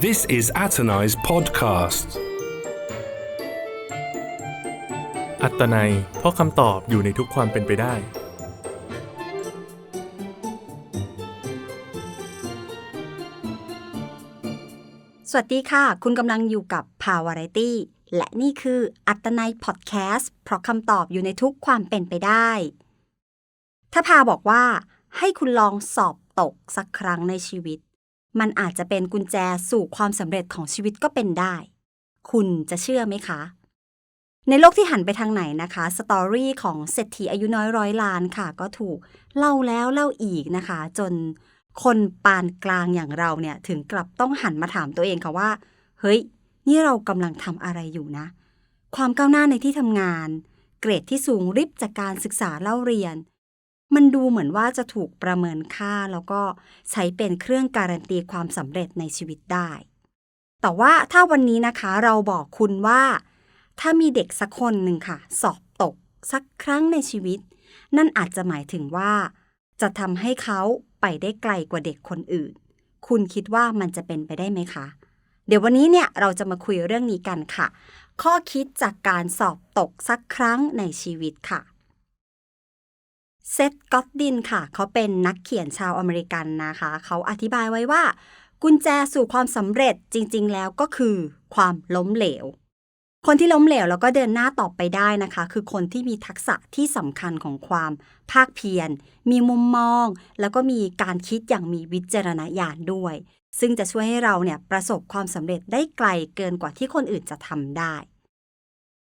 This is Atanai's podcast. อัตนัยเพราะคำตอบอยู่ในทุกความเป็นไปได้ สวัสดีค่ะ คุณกำลังอยู่กับภาวารตี้และนี่คืออัตนัยพอดแคสต์เพราะคำตอบอยู่ในทุกความเป็นไปได้ ถ้าพาบอกว่า ให้คุณลองสอบตกสักครั้งในชีวิต มันอาจจะเป็นกุญแจสู่ความสำเร็จของชีวิตก็เป็นได้ คุณจะเชื่อไหมคะ ในโลกที่หันไปทางไหนนะคะ สตอรี่ของเศรษฐีอายุน้อยร้อยล้านค่ะ ก็ถูกเล่าแล้วเล่าอีกนะคะ จนคนปานกลางอย่างเราเนี่ยถึงกลับต้องหันมาถามตัวเองค่ะว่า เฮ้ย นี่เรากำลังทำอะไรอยู่นะ ความก้าวหน้าในที่ทำงาน เกรดที่สูงริบจากการศึกษาเล่าเรียน มันดูเหมือนว่าจะถูกประเมินค่า แล้วก็ใช้เป็นเครื่องการันตีความสำเร็จในชีวิตได้ แต่ว่าถ้าวันนี้นะคะเราบอกคุณว่า ถ้ามีเด็กสักคนหนึ่งค่ะ สอบตกสักครั้งในชีวิต นั่นอาจจะหมายถึงว่า จะทำให้เขาไปได้ไกลกว่าเด็กคนอื่น คุณคิดว่ามันจะเป็นไปได้ไหมคะ เดี๋ยววันนี้เนี่ยเราจะมาคุยเรื่องนี้กันค่ะ ข้อคิดจากการสอบตกสักครั้งในชีวิตค่ะ เซธก็ตดินค่ะ เขาเป็นนักเขียนชาวอเมริกันนะคะ เขาอธิบายไว้ว่า กุญแจสู่ความสำเร็จจริง ๆ แล้วก็คือความล้มเหลว คนที่ล้มเหลวแล้วก็เดินหน้าต่อไปได้นะคะ คือคนที่มีทักษะที่สำคัญของความภาคเพียร มีมุมมอง แล้วก็มีการคิดอย่างมีวิจารณญาณด้วย ซึ่งจะช่วยให้เราเนี่ยประสบความสำเร็จได้ไกลเกินกว่าที่คนอื่นจะทำได้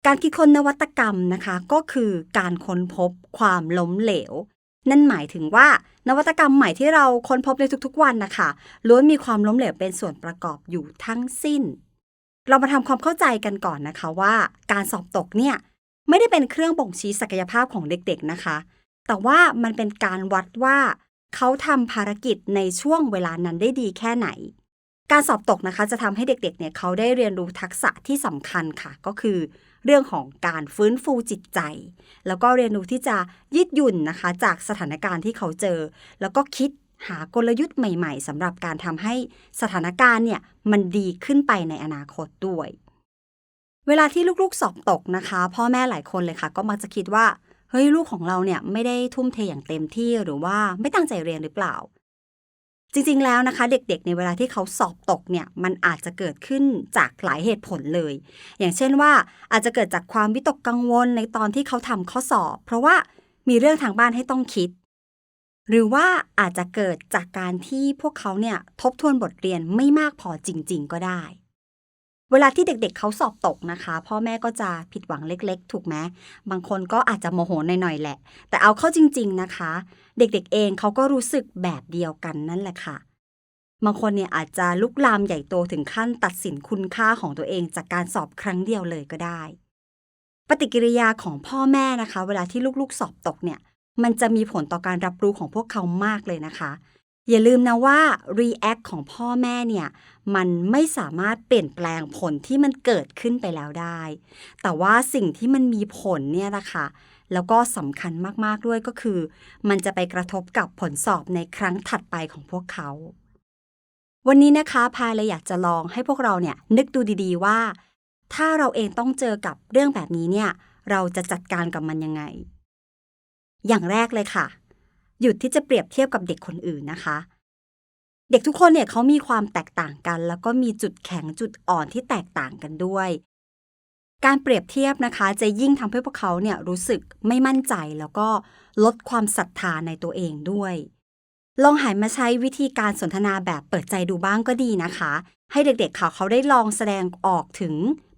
การคิดค้นนวัตกรรมนะคะ ก็คือการค้นพบความล้มเหลว นั่นหมายถึงว่า นวัตกรรมใหม่ที่เราค้นพบในทุกๆวันนะคะล้วนมีความล้มเหลวเป็นส่วนประกอบอยู่ทั้งสิ้น เรามาทำความเข้าใจกันก่อนนะคะว่า การสอบตกเนี่ยไม่ได้เป็นเครื่องบ่งชี้ศักยภาพของเด็กๆนะคะ แต่ว่ามันเป็นการวัดว่า เขาทำภารกิจในช่วงเวลานั้นได้ดีแค่ไหน การสอบตกนะคะจะทำให้เด็กๆเนี่ยเขาได้เรียนรู้ทักษะที่สำคัญค่ะ ก็คือเรื่องของการฟื้นฟูจิตใจ แล้วก็เรียนรู้ที่จะยืดหยุ่นนะคะ จากสถานการณ์ที่เขาเจอ แล้วก็คิดหากลยุทธ์ใหม่ ๆสำหรับการทำให้สถานการณ์เนี่ยมันดีขึ้นไปในอนาคตด้วย เวลาที่ลูกๆสอบตกนะคะ พ่อแม่หลายคนเลยค่ะ ก็มักจะคิดว่าเฮ้ยลูกของเราเนี่ยไม่ได้ทุ่มเทอย่างเต็มที่หรือว่าไม่ตั้งใจเรียนหรือเปล่า จริงๆแล้วนะคะ เด็กๆในเวลาที่เขาสอบตกเนี่ยมันอาจจะเกิดขึ้นจากหลายเหตุผลเลย อย่างเช่นว่าอาจจะเกิดจากความวิตกกังวลในตอนที่เขาทำข้อสอบ เพราะว่ามีเรื่องทางบ้านให้ต้องคิด หรือว่าอาจจะเกิดจากการที่พวกเขาเนี่ยทบทวนบทเรียนไม่มากพอจริง ๆ ก็ได้ เวลาที่เด็กๆเขาสอบตกนะคะ พ่อแม่ก็จะผิดหวังเล็ก ๆ ถูกไหมบางคนก็อาจจะโมโหหน่อยๆแหละ แต่เอาเข้าจริง ๆนะคะ เด็กๆเองเขาก็รู้สึกแบบเดียวกันนั่นแหละค่ะ บางคนเนี่ยอาจจะลุกลามใหญ่โตถึงขั้นตัดสินคุณค่าของตัวเองจากการสอบครั้งเดียวเลยก็ได้ ปฏิกิริยาของพ่อแม่นะคะ เวลาที่ลูกๆสอบตกเนี่ย มันจะมีผลต่อการรับรู้ของพวกเขามากเลยนะคะ อย่าลืมนะว่า react ของพ่อแม่เนี่ย มันไม่สามารถเปลี่ยนแปลงผลที่มันเกิดขึ้นไปแล้วได้ แต่ว่าสิ่งที่มันมีผลเนี่ยนะคะแล้วก็สำคัญมากๆด้วยก็คือ มันจะไปกระทบกับผลสอบในครั้งถัดไปของพวกเขา วันนี้นะคะพายเลยอยากจะลองให้พวกเราเนี่ยนึกดูดีๆว่า ถ้าเราเองต้องเจอกับเรื่องแบบนี้เนี่ย เราจะจัดการกับมันยังไง อย่างแรกเลยค่ะ หยุดที่จะเปรียบเทียบกับเด็กคนอื่นนะคะ เด็กทุกคนเนี่ยเขามีความแตกต่างกัน แล้วก็มีจุดแข็งจุดอ่อนที่แตกต่างกันด้วย การเปรียบเทียบนะคะ จะยิ่งทำให้พวกเขาเนี่ยรู้สึกไม่มั่นใจแล้วก็ลดความศรัทธาในตัวเองด้วยลองหันมาใช้วิธีการสนทนาแบบเปิดใจดูบ้างก็ดีนะคะ ให้เด็กๆเขาเขาได้ลองแสดงออกถึง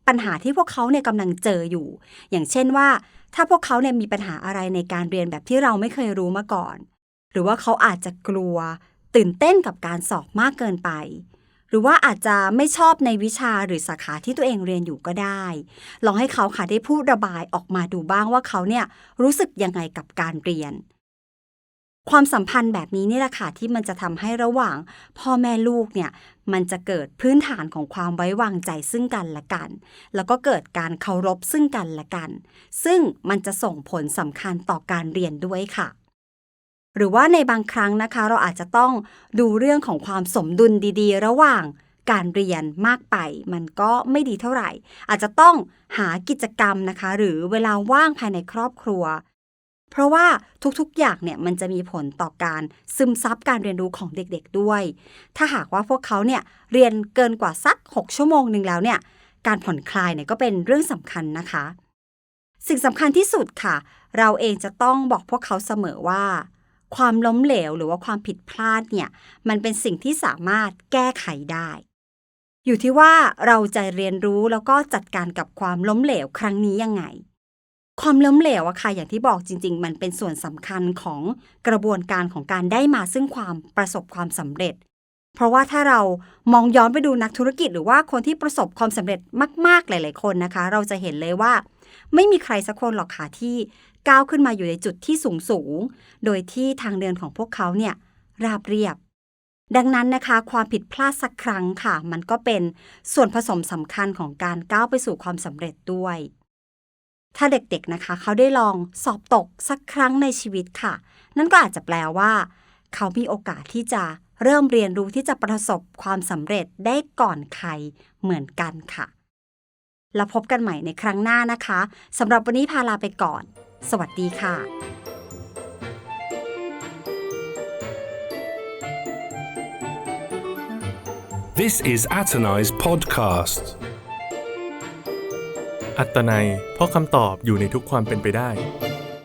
ปัญหาที่พวกเขาเนี่ยกำลังเจออยู่ อย่างเช่นว่า ถ้าพวกเขาเนี่ยมีปัญหาอะไรในการเรียนแบบที่เราไม่เคยรู้มาก่อน หรือว่าเขาอาจจะกลัว ตื่นเต้นกับการสอบมากเกินไป หรือว่าอาจจะไม่ชอบในวิชาหรือสาขาที่ตัวเองเรียนอยู่ก็ได้ ลองให้เขาค่ะได้พูดระบายออกมาดูบ้างว่าเขาเนี่ยรู้สึกยังไงกับการเรียน ความสัมพันธ์แบบนี้นี่แหละค่ะที่มันจะทำให้ระหว่าง พ่อแม่ลูกเนี่ยมันจะเกิดพื้นฐานของความไว้วางใจซึ่งกันและกัน แล้วก็เกิดการเคารพซึ่งกันและกัน ซึ่งมันจะส่งผลสำคัญต่อการเรียนด้วยค่ะ หรือว่าในบางครั้งนะคะ เราอาจจะต้องดูเรื่องของความสมดุลดีๆ ระหว่างการเรียนมากไป มันก็ไม่ดีเท่าไหร่ อาจจะต้องหากิจกรรมนะคะ หรือเวลาว่างภายในครอบครัว เพราะว่าทุกๆอย่างเนี่ยมันจะมีผลต่อการซึมซับการเรียนรู้ของเด็กๆด้วย ถ้าหากว่าพวกเขาเนี่ยเรียนเกินกว่าสัก 6 ชั่วโมงหนึ่งแล้วเนี่ยการผ่อนคลายเนี่ยก็เป็นเรื่องสำคัญนะคะ สิ่งสำคัญที่สุดค่ะ เราเองจะต้องบอกพวกเขาเสมอว่า ความล้มเหลวหรือว่าความผิดพลาดเนี่ยมันเป็นสิ่งที่สามารถแก้ไขได้ อยู่ที่ว่าเราจะเรียนรู้แล้วก็จัดการกับความล้มเหลวครั้งนี้ยังไง ความล้มเหลวอะค่ะอย่างที่บอกจริง ๆ มันเป็นส่วนสำคัญของกระบวนการของการได้มาซึ่งความประสบความสำเร็จ เพราะว่าถ้าเรามองย้อนไปดูนักธุรกิจ หรือว่าคนที่ประสบความสำเร็จมากๆหลาย ๆ คนนะคะ เราจะเห็นเลยว่า ไม่มีใครสักคนหรอกค่ะที่ก้าวขึ้นมาอยู่ในจุดที่สูงสูง โดยที่ทางเดินของพวกเขาเนี่ยราบเรียบ ดังนั้นนะคะ ความผิดพลาดสักครั้งค่ะ มันก็เป็นส่วนผสมสำคัญของการก้าวไปสู่ความสำเร็จด้วย ถ้าเด็กๆนะคะ เขาได้ลองสอบตกสักครั้งในชีวิตค่ะ นั่นก็อาจจะแปลว่า เขามีโอกาสที่จะ เริ่มเรียนรู้ที่จะประสบความสำเร็จได้ก่อนใครเหมือนกันค่ะ แล้วพบกันใหม่ในครั้งหน้านะคะสำหรับวันนี้พาลาไปก่อน สวัสดีค่ะ This is Atonai's podcast. อัตนัยเพราะคำตอบอยู่ในทุกความเป็นไปได้